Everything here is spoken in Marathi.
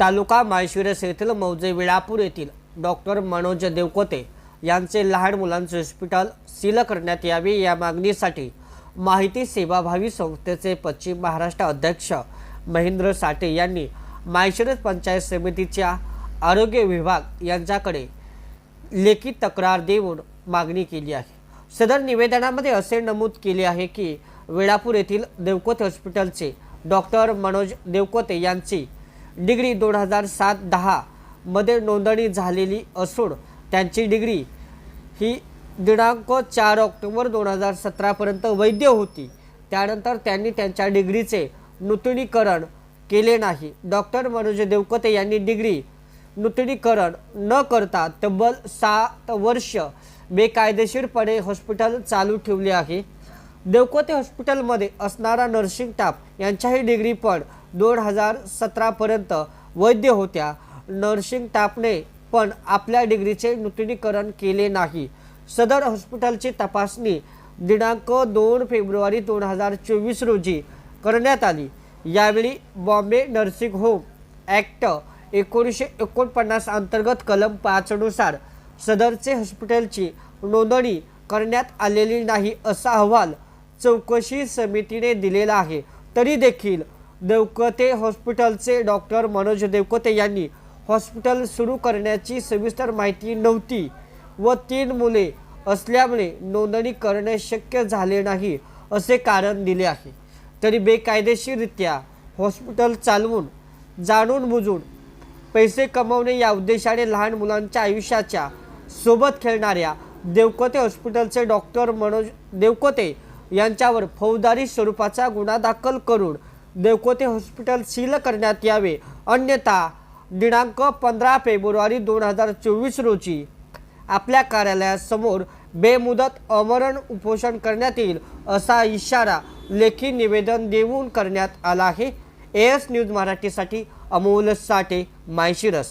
तालुका माळशिरस येथील मौजे वेळापूर येथील डॉक्टर मनोज देवकोते यांचे लहान मुलांचे हॉस्पिटल सील करण्यात यावे या मागणीसाठी माहिती सेवाभावी संस्थेचे पश्चिम महाराष्ट्र अध्यक्ष महेंद्र साठे यांनी माळशिरस पंचायत समितीच्या आरोग्य विभाग यांच्याकडे लेखी तक्रार देऊन मागणी केली आहे. सदर निवेदनामध्ये असे नमूद केले आहे की वेळापूर येथील देवकोते हॉस्पिटलचे डॉक्टर मनोज देवकोते यांची डिग्री दोन हजार सात दहामध्ये नोंदणी झालेली असून त्यांची डिग्री ही दिनांक चार ऑक्टोबर दोन हजार सतरापर्यंत वैध होती. त्यानंतर त्यांनी त्यांच्या डिग्रीचे नूतनीकरण केले नाही. डॉक्टर मनोज देवकते यांनी डिग्री नूतनीकरण न करता तब्बल सात वर्ष बेकायदेशीरपणे हॉस्पिटल चालू ठेवले आहे. देवकोते हॉस्पिटलमध्ये असणारा नर्सिंग स्टाफ यांच्याही डिग्री पण दोन हजार सतरापर्यंत वैद्य होत्या. नर्सिंग स्टाफने पण आपल्या डिग्रीचे नूतनीकरण केले नाही. सदर हॉस्पिटलची तपासणी दिनांक दोन फेब्रुवारी दोन हजार चोवीस रोजी करण्यात आली. यावेळी बॉम्बे नर्सिंग होम ॲक्ट एकोणीसशे एकोणपन्नास अंतर्गत कलम पाचनुसार सदरचे हॉस्पिटलची नोंदणी करण्यात आलेली नाही असा अहवाल चौकशी समितीने दिलेला आहे. तरी देखील देवकते हॉस्पिटलचे डॉक्टर मनोज देवकते यांनी हॉस्पिटल सुरू करण्याची सविस्तर माहिती नव्हती व तीन मुले असल्यामुळे नोंदणी करणे शक्य झाले नाही असे कारण दिले आहे. तरी बेकायदेशीररित्या हॉस्पिटल चालवून जाणून बुजून पैसे कमवणे या उद्देशाने लहान मुलांच्या आयुष्याच्या सोबत खेळणाऱ्या देवकोते हॉस्पिटलचे डॉक्टर मनोज देवकोते यांच्यावर फौजदारी स्वरूपाचा गुन्हा दाखल करून देवकोते हॉस्पिटल सील करण्यात यावे. अन्यथा दिनांक पंधरा फेब्रुवारी दोन हजार चोवीस रोजी आपल्या कार्यालयासमोर बेमुदत अमरण उपोषण करण्यात येईल असा इशारा लेखी निवेदन देऊन करण्यात आला आहे. एस न्यूज मराठीसाठी अमोल साठे मायशिरस.